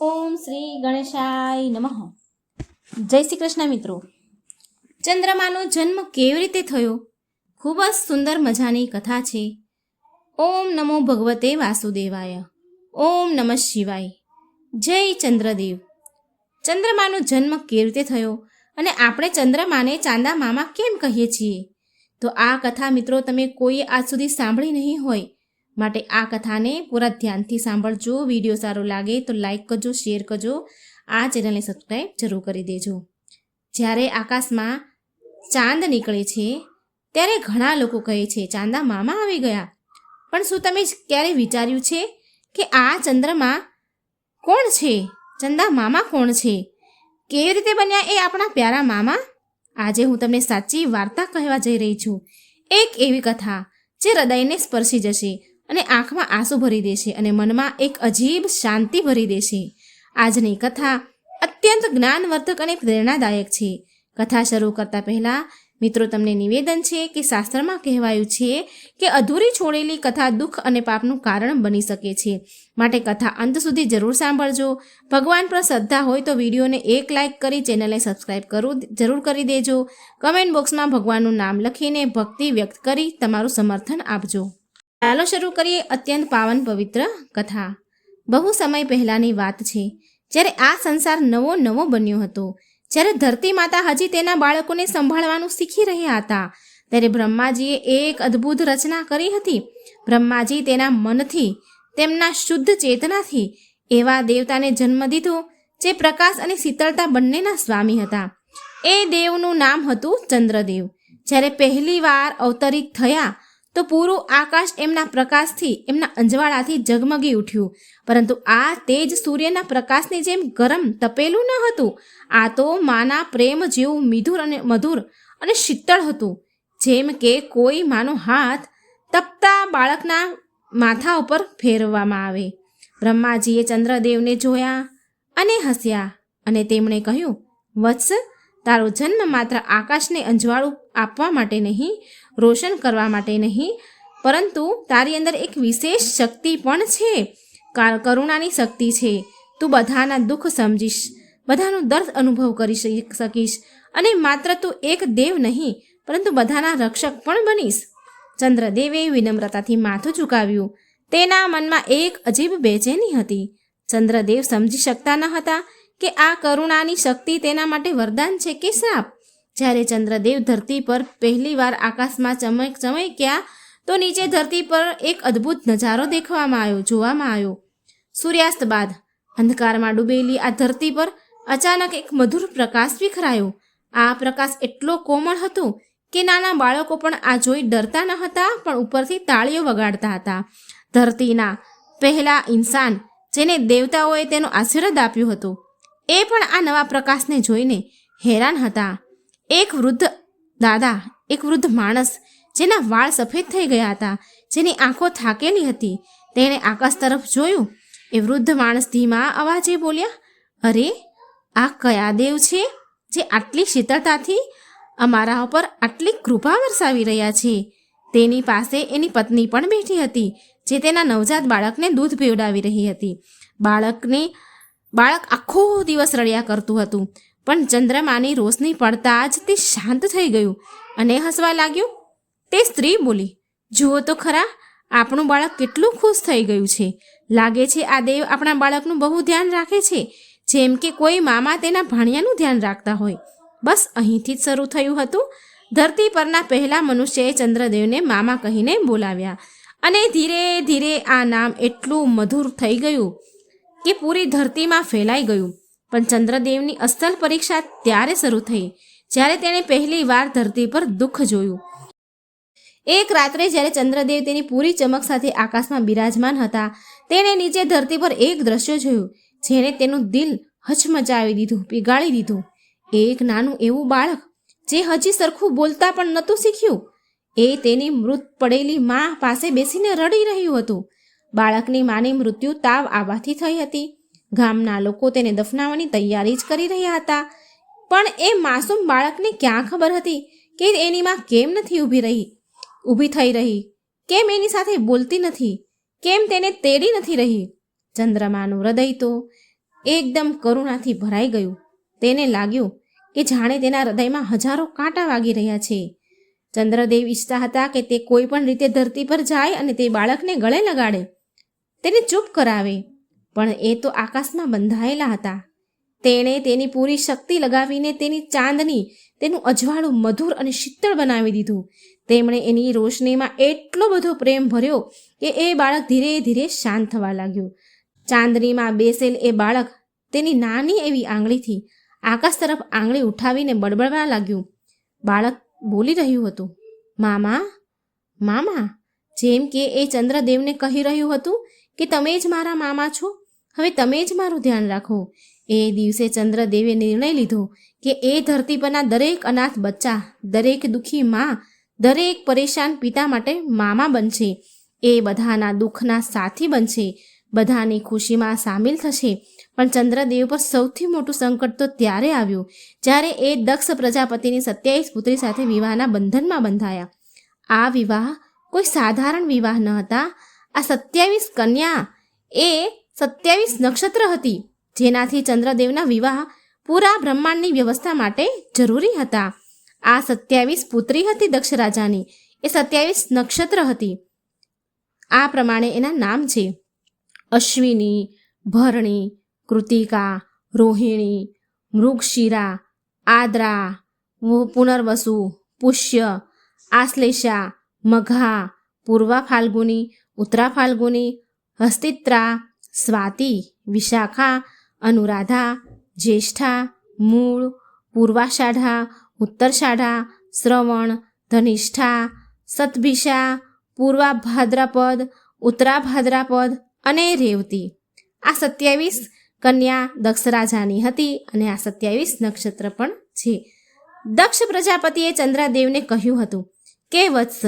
ઓમ શ્રી ગણેશાય નમઃ. જય શ્રી કૃષ્ણ મિત્રો. ચંદ્રમાનો જન્મ કેવી રીતે થયો? ખૂબ જ સુંદર મજાની કથા છે. ઓમ નમો ભગવતે વાસુદેવાય. ઓમ નમઃ શિવાય. જય ચંદ્રદેવ. ચંદ્રમાનો જન્મ કેવી રીતે થયો? અને આપણે ચંદ્રમાને ચાંદા મામા કેમ કહીએ છીએ? તો આ કથા મિત્રો તમે કોઈએ આજ સુધી સાંભળી નહીં હોય માટે આ કથાને પૂરા ધ્યાનથી સાંભળજો. વીડિયો સારો લાગે તો લાઇક કરજો, શેર કરજો. આ ચેનલને સબસ્ક્રાઈબ જરૂર કરી દેજો. જ્યારે આકાશમાં ચાંદ નીકળે છે, ત્યારે ઘણા લોકો કહે છે, ચાંદા મામા આવી ગયા. પણ શું તમે ક્યારે વિચાર્યું છે કે આ ચંદ્રમાં કોણ છે? ચંદા મામા કોણ છે? કેવી રીતે બન્યા એ આપણા પ્યારા મામા? આજે હું તમને સાચી વાર્તા કહેવા જઈ રહી છું. એક એવી કથા જે હૃદયને સ્પર્શી જશે. અને આંખમાં આંસુ ભરી દેશે અને મનમાં એક અજીબ શાંતિ ભરી દેશે. આજની કથા અત્યંત જ્ઞાનવર્ધક અને પ્રેરણાદાયક છે. કથા શરૂ કરતા પહેલા મિત્રો, તમને નિવેદન છે કે શાસ્ત્રમાં કહેવાયું છે કે અધૂરી છોડેલી કથા દુઃખ અને પાપનું કારણ બની શકે છે. માટે કથા અંત સુધી જરૂર સાંભળજો. ભગવાન પર શ્રદ્ધા હોય તો વિડીયોને એક લાઇક કરી ચેનલને સબસ્ક્રાઇબ કરવું જરૂર કરી દેજો. કમેન્ટ બોક્સમાં ભગવાનનું નામ લખીને ભક્તિ વ્યક્ત કરી તમારું સમર્થન આપજો. ચાલો શરૂ કરીએ અત્યંત પાવન પવિત્ર કથા. બહુ સમય પહેલાંની વાત છે. જ્યારે આ સંસાર નવો નવો બન્યો હતો, જ્યારે ધરતી માતા હજી તેના બાળકોને સંભાળવાનું શીખી રહ્યા હતા, ત્યારે બ્રહ્માજીએ એક અદ્ભુત રચના કરી હતી. બ્રહ્માજી તેના મનથી, તેમના શુદ્ધ ચેતનાથી એવા દેવતાને જન્મ દીધો, જે પ્રકાશ અને શીતળતા બંનેના સ્વામી હતા. એ દેવનું નામ હતું ચંદ્રદેવ. જ્યારે પહેલી વાર અવતરિત થયા તો પૂરું આકાશ એમના પ્રકાશથી, એમના અંજવાળાથી ઝગમગી ઉઠ્યું. પરંતુ આ તેજ સૂર્યના પ્રકાશની જેમ ગરમ, તપેલું ન હતું. આ તો માના પ્રેમ જેવું મિધુર અને મધુર અને શીતળ હતું. જેમ કે કોઈ માનો હાથ તપતા બાળકના માથા ઉપર ફેરવવામાં આવે. બ્રહ્માજીએ ચંદ્રદેવને જોયા અને હસ્યા અને તેમણે કહ્યું, વત્સ, તારો જન્મ માત્ર આકાશને અંજવાળું આપવા માટે નહીં રોશન કરવા માટે નહીં, પરંતુ તારી અંદર એક વિશેષ શક્તિ પણ છે. કાર- કરુણાની શક્તિ છે. તું બધાના દુઃખ સમજીશ, બધાનો દર્દ અનુભવ કરી શક- શકીશ, અને માત્ર તું એક દેવ નહીં, પરંતુ બધાના રક્ષક પણ બનીશ. ચંદ્રદેવે વિનમ્રતાથી માથું ઝુકાવ્યું. તેના મનમાં એક અજીબ બેચેની હતી. ચંદ્રદેવ સમજી શકતા ન હતા કે આ કરુણાની શક્તિ તેના માટે વરદાન છે કે શ્રાપ જ્યારે ચંદ્રદેવ ધરતી પર પહેલીવાર આકાશમાં ચમક ચમક્યા, તો નીચે ધરતી પર એક અદ્ભુત નજારો દેખવામાં આવ્યો, જોવામાં આવ્યો. સૂર્યાસ્ત બાદ અંધકારમાં ડૂબેલી આ ધરતી પર અચાનક એક મધુર પ્રકાશ વિખરાયો. આ પ્રકાશ એટલો કોમળ હતો કે નાના બાળકો પણ આ જોઈ ડરતા ન હતા, પણ ઉપરથી તાળીઓ વગાડતા હતા. ધરતીના પહેલા ઇન્સાન જેને દેવતાઓએ તેનો આશીર્વાદ આપ્યો હતો, એ પણ આ નવા પ્રકાશને જોઈને હેરાન હતા. એક વૃદ્ધ દાદા, એક વૃદ્ધ માણસ જેના વાળ સફેદ થઈ ગયા હતા, જેની આંખો થાકેલી હતી, તેણે આકાશ તરફ જોયું. એ વૃદ્ધ માણસ ધીમા અવાજે બોલ્યા, અરે, આ કયા દેવ છે જે આટલી શીતળતાથી અમારા ઉપર આટલી કૃપા વરસાવી રહ્યા છે? તેની પાસે એની પત્ની પણ બેઠી હતી, જે તેના નવજાત બાળકને દૂધ પીવડાવી રહી હતી. બાળકને, બાળક આખો દિવસ રડ્યા કરતું હતું. પણ ચંદ્રમાની રોશની પડતા જ તે શાંત થઈ ગયું અને હસવા લાગ્યું, તે સ્ત્રી બોલી, જુઓ તો ખરા, આપણું બાળક કેટલું ખુશ થઈ ગયું છે. લાગે છે આ દેવ આપણા બાળકનું બહુ ધ્યાન રાખે છે, જેમ કે કોઈ મામા તેના ભાણિયાનું ધ્યાન રાખતા હોય. બસ અહીંથી જ શરૂ થયું હતું. ધરતી પરના પહેલા મનુષ્યએ ચંદ્રદેવને મામા કહીને બોલાવ્યા અને ધીરે ધીરે આ નામ એટલું મધુર થઈ ગયું કે પૂરી ધરતીમાં ફેલાઈ ગયું. પણ ચંદ્રદેવની અસલ પરીક્ષા ત્યારે શરૂ થઈ, જ્યારે તેણે પહેલી વાર ધરતી પર દુઃખ જોયું. એક રાત્રે જ્યારે ચંદ્રદેવ તેની પૂરી ચમક સાથે આકાશમાં બિરાજમાન હતા, તેણે નીચે ધરતી પર એક દ્રશ્ય જોયું, જેણે તેનું દિલ હચમચાવી દીધું, પીગાળી દીધું. એક નાનું એવું બાળક, જે હજી સરખું બોલતા પણ નહોતું શીખ્યું. એ તેની મૃત પડેલી મા પાસે બેસીને રડી રહ્યું હતું. બાળકની માની મૃત્યુ તાવ આવવાથી થઈ હતી. ગામના લોકો તેને દફનાવવાની તૈયારી જ કરી રહ્યા હતા. પણ એ માસૂમ બાળકને ક્યાં ખબર હતી કે એની માં કેમ નથી ઊભી રહી? ઊભી થઈ રહી. કેમ એની સાથે બોલતી નથી? કેમ તેને તેડી નથી રહી? ચંદ્રમાનું હૃદય તો એકદમ કરુણાથી ભરાઈ ગયું. તેને લાગ્યું કે જાણે તેના હૃદયમાં હજારો કાંટા વાગી રહ્યા છે. ચંદ્રદેવ ઈચ્છતા હતા કે તે કોઈ પણ રીતે ધરતી પર જાય અને તે બાળકને ગળે લગાડે. તેને ચૂપ કરાવે. પણ એ તો આકાશમાં બંધાયેલા હતા. તેણે તેની પૂરી શક્તિ લગાવીને તેની ચાંદની, તેનું અજવાળું મધુર અને શીતળ બનાવી દીધું. તેમણે એની રોશનીમાં એટલો બધો પ્રેમ ભર્યો કે એ બાળક ધીરે ધીરે શાંત થવા લાગ્યું. ચાંદનીમાં બેસેલ એ બાળક તેની નાની એવી આંગળીથી આકાશ તરફ આંગળી ઉઠાવીને બડબડવા લાગ્યું. બાળક બોલી રહ્યું હતું, મામા મામા જેમ કે એ ચંદ્રદેવને કહી રહ્યું હતું કે તમે જ મારા મામા છો. હવે તમે જ મારું ધ્યાન રાખો. એ દિવસે ચંદ્રદેવે નિર્ણય લીધો કે એ ધરતી પરના દરેક અનાથ બચ્ચા, દરેક દુઃખી માં, દરેક પરેશાન પિતા માટે મામા બનશે. એ બધાના દુઃખના સાથી બનશે. બધાની ખુશીમાં સામેલ થશે. પણ ચંદ્રદેવ પર સૌથી મોટું સંકટ તો ત્યારે આવ્યું જ્યારે એ દક્ષ પ્રજાપતિની સત્યાવીસ પુત્રી સાથે વિવાહના બંધનમાં બંધાયા. આ વિવાહ કોઈ સાધારણ વિવાહ ન હતા. આ સત્યાવીસ કન્યા એ સત્યાવીસ નક્ષત્ર હતી, જેનાથી ચંદ્રદેવના વિવાહ પૂરા બ્રહ્માંડની વ્યવસ્થા માટે જરૂરી હતા. આ સત્યાવીસ પુત્રી હતી દક્ષ રાજાની એ સત્યાવીસ નક્ષત્ર હતી. આ પ્રમાણે એના નામ છે. અશ્વિની, ભરણી, કૃતિકા, રોહિણી, મૃગશિરા, આદ્રા, પુનર્વસુ, પુષ્ય, આશ્લેષા મઘા પૂર્વા ફાલ્ગુની ઉત્તરા ફાલ્ગુની હસ્તિત્રા સ્વાતિ વિશાખા અનુરાધા જ્યેષ્ઠા મૂળ પૂર્વાષાઢા ઉત્તરષાઢા શ્રવણ ધનિષ્ઠા સતભિષા પૂર્વા ભાદ્રાપદ ઉત્તરા ભાદ્રાપદ અને રેવતી. આ સત્યાવીસ કન્યા દક્ષ રાજાની હતી અને આ સત્યાવીસ નક્ષત્ર પણ છે. દક્ષ પ્રજાપતિએ ચંદ્રદેવને કહ્યું હતું કે, વત્સ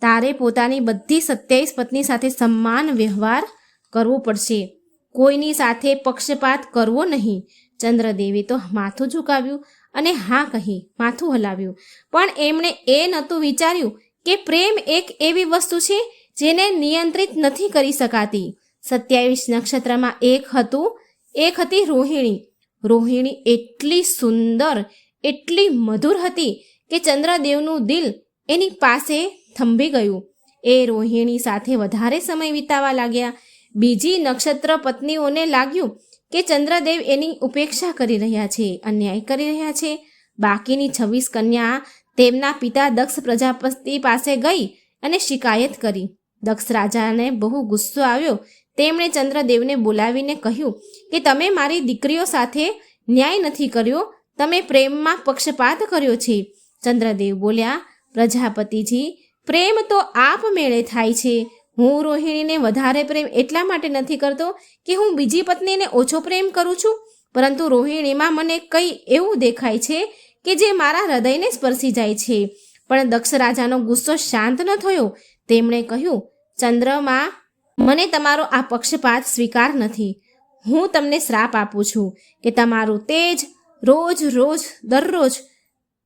તારે પોતાની બધી સત્યાવીસ પત્ની સાથે સમાન વ્યવહાર કરવો પડશે. કોઈની સાથે પક્ષપાત કરવો નહીં. ચંદ્રદેવે તો માથું ઝુકાવ્યું અને હા કહી માથું હલાવ્યું. પણ એમણે એ નહોતું વિચાર્યું કે પ્રેમ એક એવી વસ્તુ છે જેને નિયંત્રિત નથી કરી શકાતી. સત્યાવીસ નક્ષત્રમાં એક હતું, એક હતી રોહિણી. રોહિણી એટલી સુંદર, એટલી મધુર હતી કે ચંદ્રદેવનું દિલ એની પાસે થંભી ગયું. એ રોહિણી સાથે વધારે સમય વિતાવા લાગ્યા. બીજી નક્ષત્ર પત્નીઓને લાગ્યું કે ચંદ્રદેવ એની ઉપેક્ષા કરી રહ્યા છે, અન્યાય કરી રહ્યા છે. બાકીની છવ્વીસ કન્યા તેમના પિતા દક્ષ પ્રજાપતિ પાસે ગઈ અને શિકાયત કરી. દક્ષ રાજાને બહુ ગુસ્સો આવ્યો. તેમણે ચંદ્રદેવને બોલાવીને કહ્યું કે, તમે મારી દીકરીઓ સાથે ન્યાય નથી કર્યો. તમે પ્રેમમાં પક્ષપાત કર્યો છે. ચંદ્રદેવ બોલ્યા, પ્રજાપતિજી પ્રેમ તો આપમેળે થાય છે. હું રોહિણીને વધારે પ્રેમ એટલા માટે નથી કરતો કે હું બીજી પત્નીને ઓછો પ્રેમ કરું છું. પરંતુ રોહિણીમાં મને કંઈ એવું દેખાય છે કે જે મારા હૃદયને સ્પર્શી જાય છે. પણ દક્ષ રાજાનો ગુસ્સો શાંત ન થયો. તેમણે કહ્યું, ચંદ્રમાં, મને તમારો આ પક્ષપાત સ્વીકાર નથી. હું તમને શ્રાપ આપું છું કે તમારું તેજ રોજ રોજ દરરોજ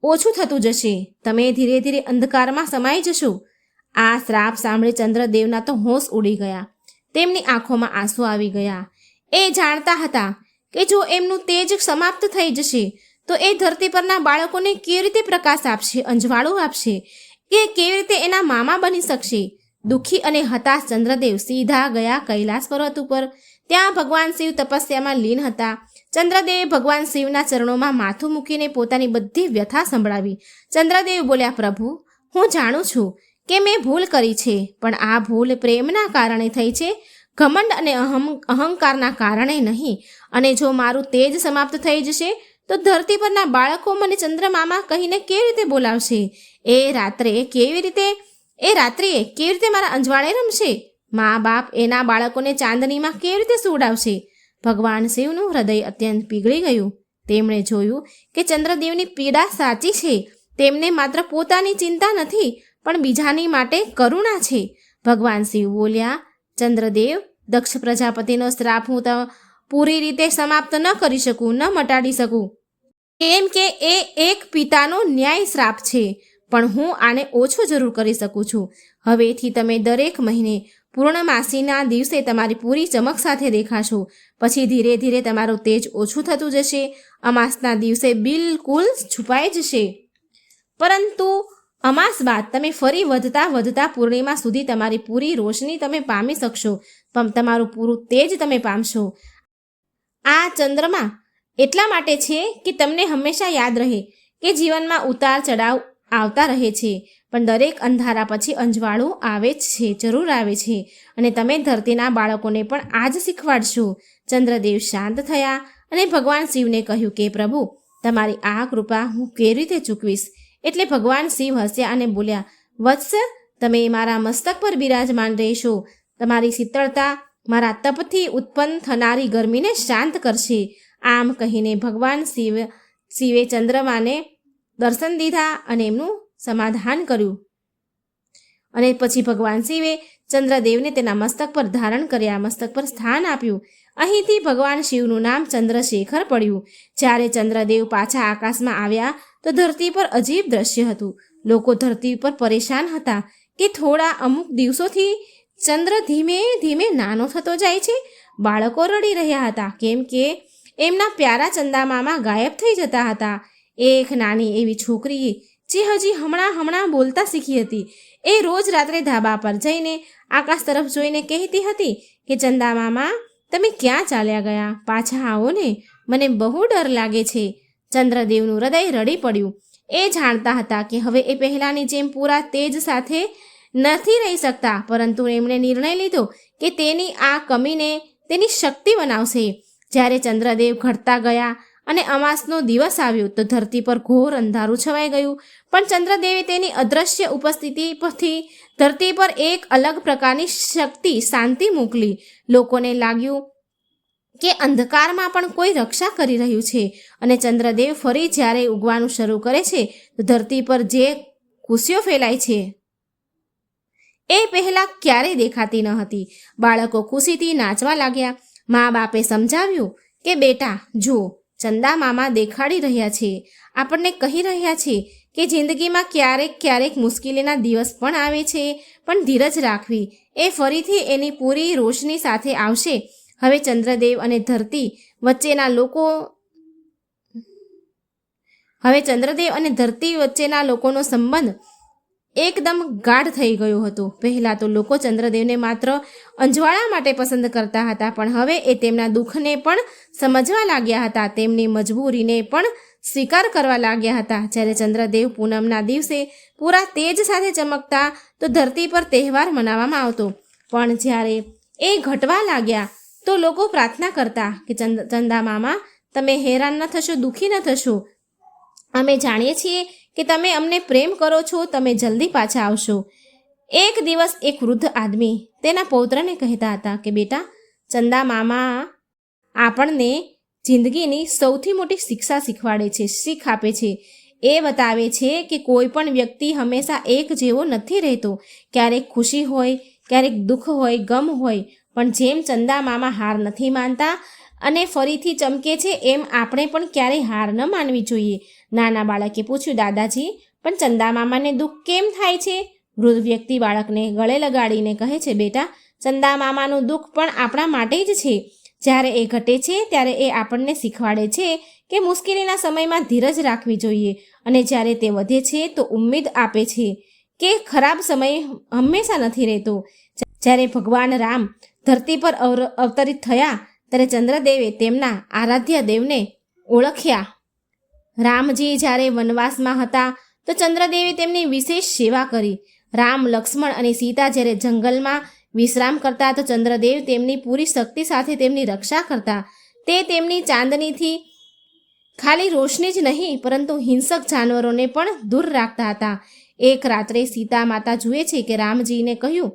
ઓછું થતું જશે. તમે ધીરે ધીરે અંધકારમાં સમાઈ જશો. આ શ્રાપ સાંભળી ચંદ્રદેવના તો હોશ ઉડી ગયા. તેમની આંખોમાં આંસુ આવી ગયા. એ જાણતા હતા કે જો એમનું તેજ સમાપ્ત થઈ જશે, તો એ ધરતી પરના બાળકોને કેવી રીતે પ્રકાશ આપશે, અંજવાળું આપશે કે કેવી રીતે એના મામા બની શકશે? દુઃખી અને હતાશ ચંદ્રદેવ સીધા ગયા કૈલાસ પર્વત ઉપર. ત્યાં ભગવાન શિવ તપસ્યામાં લીન હતા. ચંદ્રદેવે ભગવાન શિવના ચરણોમાં માથું મૂકીને પોતાની બધી વ્યથા સંભળાવી. ચંદ્રદેવ બોલ્યા, પ્રભુ, હું જાણું છું કે મેં ભૂલ કરી છે, પણ આ ભૂલ પ્રેમના કારણે થઈ છે, ઘમંડ અને અહમ, અહંકારના કારણે નહીં. અને જો મારું તેજ સમાપ્ત થઈ જશે, તો ધરતી પરના બાળકો મને ચંદ્રમામા કહીને કેવી રીતે બોલાવશે? એ રાત્રે કેવી રીતે, એ રાત્રિએ કેવી રીતે મારા અંજવાળે રમશે? મા બાપ એના બાળકોને ચાંદનીમાં કેવી રીતે સુવડાવશે? ભગવાન શિવનું હૃદય અત્યંત પીગળી ગયું. તેમણે જોયું કે ચંદ્રદેવની પીડા સાચી છે. તેમને માત્ર પોતાની ચિંતા નથી, પણ બીજાની માટે કરુણા છે. ભગવાન શિવ બોલ્યા, ચંદ્રદેવ, દક્ષ પ્રજાપતિનો શ્રાપ હું પૂરી રીતે સમાપ્ત ન કરી શકું, ન મટાડી શકું. કેમ કે એ એક પિતાનો ન્યાય શ્રાપ છે, પણ હું આને ઓછો જરૂર કરી શકું છું. હવેથી તમે દરેક મહિને પૂર્ણમાસીના દિવસે તમારી પૂરી ચમક સાથે દેખાશો. પછી ધીરે ધીરે તમારું તેજ ઓછું થતું જશે. અમાસના દિવસે બિલકુલ છુપાઈ જશે. પરંતુ અમાસ બાદ તમે ફરી વધતા વધતા પૂર્ણિમા સુધી તમારી પૂરી રોશની તમે પામી શકશો. પમ, તમારું પૂરું તેજ તમે પામશો. આ ચંદ્રમાં એટલા માટે છે કે તમને હંમેશા યાદ રહે કે જીવનમાં ઉતાર ચડાવ આવતા રહે છે. પણ દરેક અંધારા પછી અંજવાળું આવે જ છે, જરૂર આવે છે. અને તમે ધરતીના બાળકોને પણ આ જ શીખવાડશો. ચંદ્રદેવ શાંત થયા અને ભગવાન શિવને કહ્યું કે, પ્રભુ, તમારી આ કૃપા હું કેવી રીતે ચૂકવીશ? એટલે ભગવાન શિવ હસ્યા અને બોલ્યા, વત્સ, તમે મારા મસ્તક પર બિરાજમાન રહેશો. તમારી શીતળતા મારા તપથી ઉત્પન્ન થનારી ગરમીને શાંત કરશે. આમ કહીને ભગવાન શિવ, શિવે ચંદ્રમાને દર્શન દીધા અને એમનું સમાધાન કર્યું. અને પછી ભગવાન શિવે ચંદ્રદેવને તેના મસ્તક પર ધારણ કર્યા મસ્તક પર સ્થાન આપ્યું. અહીંથી ભગવાન શિવનું નામ ચંદ્રશેખર પડ્યું. જ્યારે ચંદ્રદેવ પાછા આકાશમાં આવ્યા તો ધરતી પર અજીબ દ્રશ્ય હતું. લોકો ધરતી પર પરેશાન હતા કે થોડા અમુક દિવસોથી ચંદ્ર ધીમે ધીમે નાનો થતો જાય છે. બાળકો રડી રહ્યા હતા, કેમ કે એમના પ્યારા ચંદામામાં ગાયબ થઈ જતા હતા. એક નાની એવી છોકરી જે હજી હમણાં હમણાં બોલતા શીખી હતી. એ રોજ રાત્રે ધાબા પર જઈને આકાશ તરફ જોઈને કહેતી હતી કે ચંદામામા તમે ક્યાં ચાલ્યા ગયા? પાછા આવો ને. મને બહુ ડર લાગે છે. ચંદ્રદેવનું હૃદય રડી પડ્યું. એ જાણતા હતા કે હવે એ પહેલાંની જેમ પૂરા તેજ સાથે નથી રહી શકતા, પરંતુ એમણે નિર્ણય લીધો કે તેની આ કમીને તેની શક્તિ બનાવશે. જ્યારે ચંદ્રદેવ ઘટતા ગયા અને અમાસનો દિવસ આવ્યો તો ધરતી પર ઘોર અંધારું છવાઈ ગયું. પણ ચંદ્રદેવે તેની અદ્રશ્ય ઉપસ્થિતિ પરથી ધરતી પર એક અલગ પ્રકારની શક્તિ, શાંતિ મોકલી. લોકોને લાગ્યું કે અંધકારમાં પણ કોઈ રક્ષા કરી રહ્યું છે. અને ચંદ્રદેવ ફરી જ્યારે ઉગવાનું શરૂ કરે છે, તો ધરતી પર જે કુસ્યો ફેલાય છે, એ પહેલાં ક્યારેય દેખાતી ન હતી. બાળકો ખુશીથી નાચવા લાગ્યા. મા બાપે સમજાવ્યું કે, બેટા, જુઓ ચંદા મામા દેખાડી રહ્યા છે. આપણને કહી રહ્યા છે કે જિંદગીમાં ક્યારેક ક્યારેક મુશ્કેલીના દિવસ પણ આવે છે, પણ ધીરજ રાખવી. એ ફરીથી એની પૂરી રોશની સાથે આવશે. હવે ચંદ્રદેવ અને ધરતી વચ્ચેના લોકો હવે ચંદ્રદેવ અને ધરતી વચ્ચેના લોકોનો સંબંધ એકદમ ગાઢ થઈ ગયું હતું. પહેલાં તો લોકો ચંદ્રદેવને માત્ર અંજવાળા માટે પસંદ કરતા હતા, પણ હવે એ તેમના દુઃખને પણ સમજવા લાગ્યા હતા. તેમની મજબૂરીને પણ સ્વીકાર કરવા લાગ્યા હતા. જ્યારે ચંદ્રદેવ પૂનમના દિવસે પૂરા તેજ સાથે ચમકતા, તો ધરતી પર તહેવાર મનાવવામાં આવતો. પણ જ્યારે એ ઘટવા લાગ્યા, તો લોકો પ્રાર્થના કરતા કે, ચંદ, ચંદા મામા, તમે હેરાન ન થશો, દુઃખી ન થશો. અમે જાણીએ છીએ કે તમે અમને પ્રેમ કરો છો, તમે જલ્દી પાછા આવશો. એક દિવસ એક વૃદ્ધ આદમી તેના પૌત્રને કહેતા હતા કે, બેટા, ચંદા મામા આપણને જિંદગીની સૌથી મોટી શિક્ષા શીખવાડે છે, શીખ આપે છે. એ બતાવે છે કે કોઈ પણ વ્યક્તિ હંમેશા એક જેવો નથી રહેતો. ક્યારેક ખુશી હોય, ક્યારેક દુઃખ હોય, ગમ હોય, પણ જેમ ચંદા મામા હાર નથી માનતા અને ફરીથી ચમકે છે એમ આપણે પણ ક્યારેય હાર ન માનવી જોઈએ. નાના બાળકે પૂછ્યું, દાદાજી, પણ ચંદા મામાને દુઃખ કેમ થાય છે? વૃદ્ધ વ્યક્તિ બાળકને ગળે લગાડીને કહે છે, બેટા, ચંદા મામાનું દુઃખ પણ આપણા માટે જ છે. જ્યારે એ ઘટે છે, ત્યારે એ આપણને શીખવાડે છે કે મુશ્કેલીના સમયમાં ધીરજ રાખવી જોઈએ અને જ્યારે તે વધે છે, તો ઉમ્મીદ આપે છે કે ખરાબ સમય હંમેશા નથી રહેતો. જ્યારે ભગવાન રામ ધરતી પર અવતરિત થયા ત્યારે ચંદ્રદેવે તેમના આરાધ્ય દેવને ઓળખ્યા. રામજી જ્યારે વનવાસમાં હતા, તો ચંદ્રદેવે તેમની વિશેષ સેવા કરી. રામ, લક્ષ્મણ અને સીતા જ્યારે જંગલમાં વિશ્રામ કરતા, તો ચંદ્રદેવ તેમની પૂરી શક્તિ સાથે તેમની રક્ષા કરતા. તે તેમની ચાંદનીથી ખાલી રોશની જ નહીં, પરંતુ હિંસક જાનવરોને પણ દૂર રાખતા હતા. એક રાત્રે સીતા માતા જુએ છે કે રામજીને કહ્યું,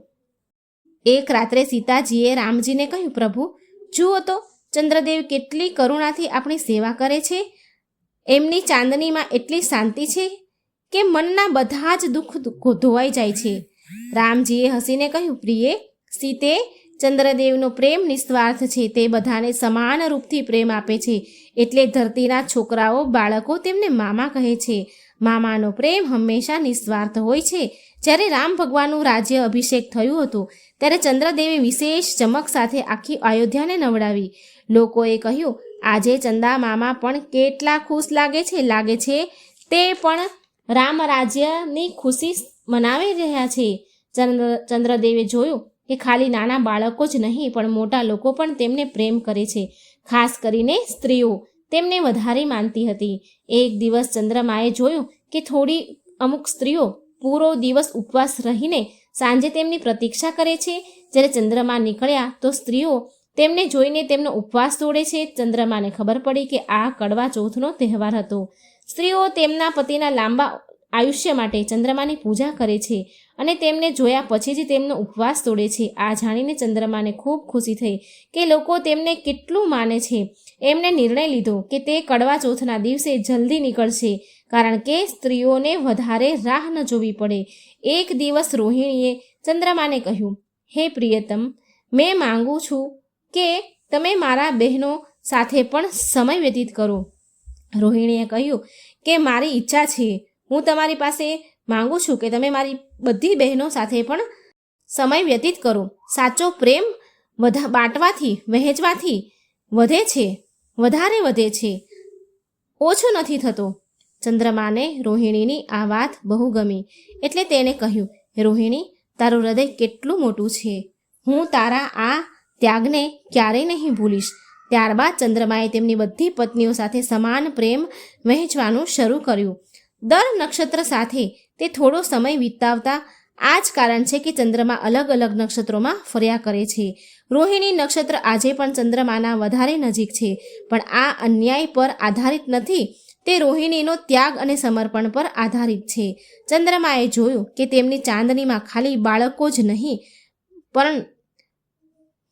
એક રાત્રે સીતાજીએ રામજીને કહ્યું, પ્રભુ જુઓ તો ચંદ્રદેવ કેટલી કરુણાથી આપણી સેવા કરે છે. એમની ચાંદનીમાં એટલી શાંતિ છે કે મનના બધા જ દુઃખ ધોવાઈ જાય છે. રામજીએ હસીને કહ્યું, પ્રિયે, સીતે, ચંદ્રદેવનો પ્રેમ નિસ્વાર્થ છે. તે બધાને સમાન રૂપથી પ્રેમ આપે છે. એટલે ધરતીના છોકરાઓ, બાળકો તેમને મામા કહે છે. મામાનો પ્રેમ હંમેશા નિસ્વાર્થ હોય છે. જ્યારે રામ ભગવાનનું રાજ્ય અભિષેક થયું હતું, ત્યારે ચંદ્રદેવે વિશેષ ચમક સાથે આખી અયોધ્યાને નવડાવી. લોકોએ કહ્યું, આજે ચંદા મામા પણ કેટલા ખુશ લાગે છે લાગે છે. તે પણ રામ રાજ્યની ખુશી મનાવી રહ્યા છે. ચંદ્ર, ચંદ્રદેવે જોયું કે ખાલી નાના બાળકો જ નહીં, પણ મોટા લોકો પણ તેમને પ્રેમ કરે છે, ખાસ કરીને સ્ત્રીઓ. તેમને વધારે માનતી હતી. એક દિવસ ચંદ્રમાએ જોયું કે થોડી અમુક સ્ત્રીઓ પૂરો દિવસ ઉપવાસ રહીને સાંજે તેમની પ્રતીક્ષા કરે છે. જ્યારે ચંદ્રમા નીકળ્યા તો સ્ત્રીઓ તેમને જોઈને તેમનો ઉપવાસ તોડે છે. ચંદ્રમાને ખબર પડી કે આ કડવા ચોથનો તહેવાર હતો. સ્ત્રીઓ તેમના પતિના લાંબા આયુષ્ય માટે ચંદ્રમાની પૂજા કરે છે અને તેમને જોયા પછી જ તેમનો ઉપવાસ તોડે છે. આ જાણીને ચંદ્રમાને ખૂબ ખુશી થઈ કે લોકો તેમને કેટલું માને છે. એમને નિર્ણય લીધો કે તે કડવા ચોથના દિવસે જલ્દી નીકળશે, કારણ કે સ્ત્રીઓને વધારે રાહ ન જોવી પડે. એક દિવસ રોહિણીએ ચંદ્રમાને કહ્યું, હે પ્રિયતમ, મેં માંગુ છું કે તમે મારા બહેનો સાથે પણ સમય વ્યતીત કરો. રોહિણીએ કહ્યું, કે મારી ઈચ્છા છે. હું તમારી પાસે માંગુ છું કે તમે મારી બધી બહેનો સાથે પણ સમય વ્યતીત કરો. સાચો પ્રેમ વધા, બાંટવાથી, વહેંચવાથી વધે છે. વધારે વધે છે. ઓછો નથી થતો. ચંદ્રમાને રોહિણીની આ વાત બહુ ગમી. એટલે તેણે કહ્યું, રોહિણી, તારું હૃદય કેટલું મોટું છે. હું તારા આ ત્યાગને ક્યારેય નહીં ભૂલીશ. ત્યારબાદ ચંદ્રમાએ તેમની બધી પત્નીઓ સાથે સમાન પ્રેમ વહેંચવાનું શરૂ કર્યું. દર નક્ષત્ર સાથે તે થોડો સમય વિતાવતા આ જ કારણ છે કે ચંદ્રમા અલગ અલગ નક્ષત્રોમાં ફર્યા કરે છે. રોહિણી નક્ષત્ર આજે પણ ચંદ્રમાના વધારે નજીક છે, પણ આ અન્યાય પર આધારિત નથી. તે રોહિણીનો ત્યાગ અને સમર્પણ પર આધારિત છે. ચંદ્રમાએ જોયું કે તેમની ચાંદનીમાં ખાલી બાળકો જ નહીં, પણ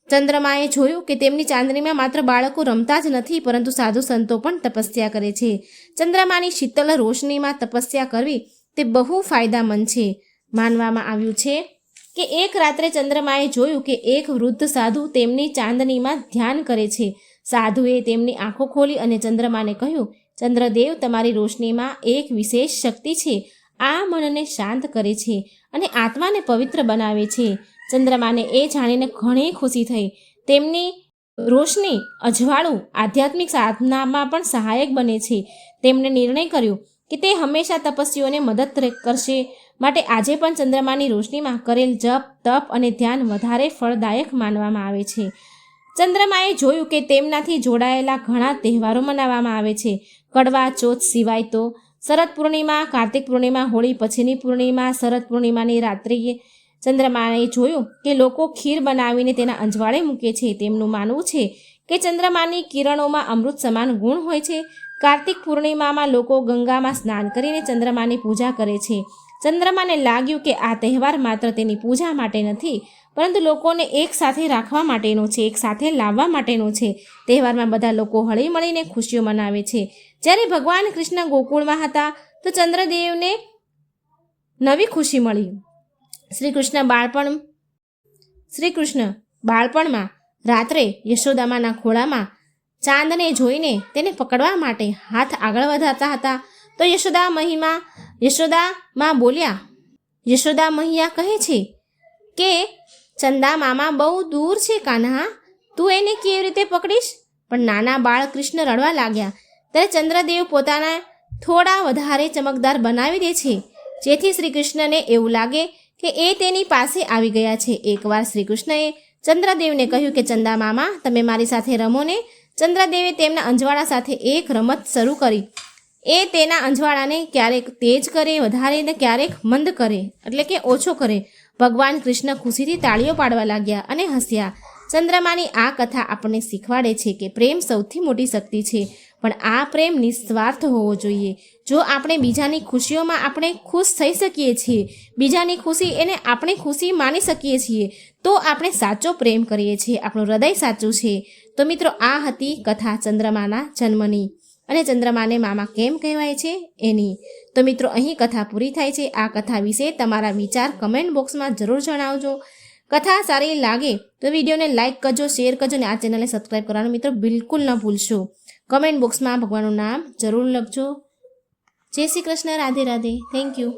ચંદ્રમાએ જોયું કે તેમની ચાંદનીમાં માત્ર બાળકો રમતા જ નથી, પરંતુ સાધુ સંતો પણ તપસ્યા કરે છે. ચંદ્રમાની શીતલ રોશનીમાં તપસ્યા કરવી તે બહુ ફાયદામંદ છે. માનવામાં આવ્યું છે કે એક રાત્રે ચંદ્રમાએ જોયું કે એક વૃદ્ધ સાધુ તેમની ચાંદનીમાં ધ્યાન કરે છે. સાધુએ તેમની આંખો ખોલી અને ચંદ્રમાને કહ્યું, ચંદ્રદેવ, તમારી રોશનીમાં એક વિશેષ શક્તિ છે. આ મનને શાંત કરે છે અને આત્માને પવિત્ર બનાવે છે. ચંદ્રમાને એ જાણીને ઘણી ખુશી થઈ. તેમની રોશની અજવાળું આધ્યાત્મિક સાધનામાં પણ સહાયક બને છે. તેમણે નિર્ણય કર્યો કે તે હંમેશા તપસ્વીઓને મદદ કરશે. માટે આજે પણ ચંદ્રમાની રોશનીમાં કરેલ જપ, તપ અને ધ્યાન વધારે ફળદાયક માનવામાં આવે છે. ચંદ્રમાએ જોયું કે તેમનાથી જોડાયેલા ઘણા તહેવારો મનાવવામાં આવે છે. કડવા, ચોથ, સિવાય તો. શરદ પૂર્ણિમા, કાર્તિક પૂર્ણિમા, હોળી, પછીની પૂર્ણિમા, શરદ પૂર્ણિમાની રાત્રિએ ચંદ્રમાએ જોયું કે લોકો ખીર બનાવીને તેના અંજવાળે મૂકે છે. તેમનું માનવું છે કે ચંદ્રમાની કિરણોમાં અમૃત સમાન ગુણ હોય છે. કાર્તિક પૂર્ણિમામાં લોકો ગંગામાં સ્નાન કરીને ચંદ્રમાની પૂજા કરે છે. ચંદ્રમાને લાગ્યું કે આ તહેવાર માત્ર તેની પૂજા માટે નથી, પરંતુ લોકોને એક સાથે રાખવા માટેનો છે, એક સાથે લાવવા માટેનો છે. તહેવારમાં બધા લોકો હળી મળીને ખુશીઓ મનાવે છે. જ્યારે ભગવાન કૃષ્ણ ગોકુળમાં હતા, તો ચંદ્રદેવને નવી ખુશી મળી. શ્રી કૃષ્ણ બાળપણ શ્રી કૃષ્ણ બાળપણમાં રાત્રે યશોદામાના ખોળામાં ચાંદને જોઈને તેને પકડવા માટે હાથ આગળ વધારતા હતા. તો યશોદા મહિમા યશોદા માં બોલ્યા, યશોદા મહિયા કહે છે કે, ચંદા મામા બહુ દૂર છે કાન્હા, તું એને કેવી રીતે પકડીશ? પણ નાના બાળ કૃષ્ણ રડવા લાગ્યા. ત્યારે ચંદ્રદેવ પોતાના થોડા વધારે ચમકદાર બનાવી દે છે. જેથી શ્રી કૃષ્ણને એવું લાગે કે એ તેની પાસે આવી ગયા છે. એકવાર શ્રી કૃષ્ણએ ચંદ્રદેવને કહ્યું કે, ચંદા મામા, તમે મારી સાથે રમો ને. ચંદ્રદેવે તેમના અંજવાળા સાથે એક રમત શરૂ કરી. એ તેના અંજવાળાને ક્યારેક તેજ કરે વધારે ને ક્યારેક મંદ કરે, એટલે કે ઓછો કરે. ભગવાન કૃષ્ણ ખુશીથી તાળીઓ પાડવા લાગ્યા અને હસ્યા. ચંદ્રમાની આ કથા આપણને શીખવાડે છે કે પ્રેમ સૌથી મોટી શક્તિ છે, પણ આ પ્રેમ નિસ્વાર્થ હોવો જોઈએ. જો આપણે બીજાની ખુશીઓમાં આપણે ખુશ થઈ શકીએ છીએ, બીજાની ખુશી એને આપણે ખુશી માની શકીએ છીએ, તો આપણે સાચો પ્રેમ કરીએ છીએ. આપણું હૃદય સાચું છે. તો મિત્રો, આ હતી કથા ચંદ્રમાના જન્મની. અને ચંદ્રમાને મામા કેમ કહેવાય છે? એની. તો મિત્રો, અહીં કથા પૂરી થાય છે. આ કથા વિશે તમારા વિચાર કમેન્ટ બોક્સમાં જરૂર જણાવજો. કથા સારી લાગે તો વિડીયોને લાઇક કરજો શેર કરજો અને આ ચેનલને સબસ્ક્રાઈબ કરવાનું મિત્રો બિલકુલ ન ભૂલશો. કમેન્ટ બોક્સમાં ભગવાનનું નામ જરૂર લખજો. જય શ્રી કૃષ્ણ. રાધે રાધે. Thank you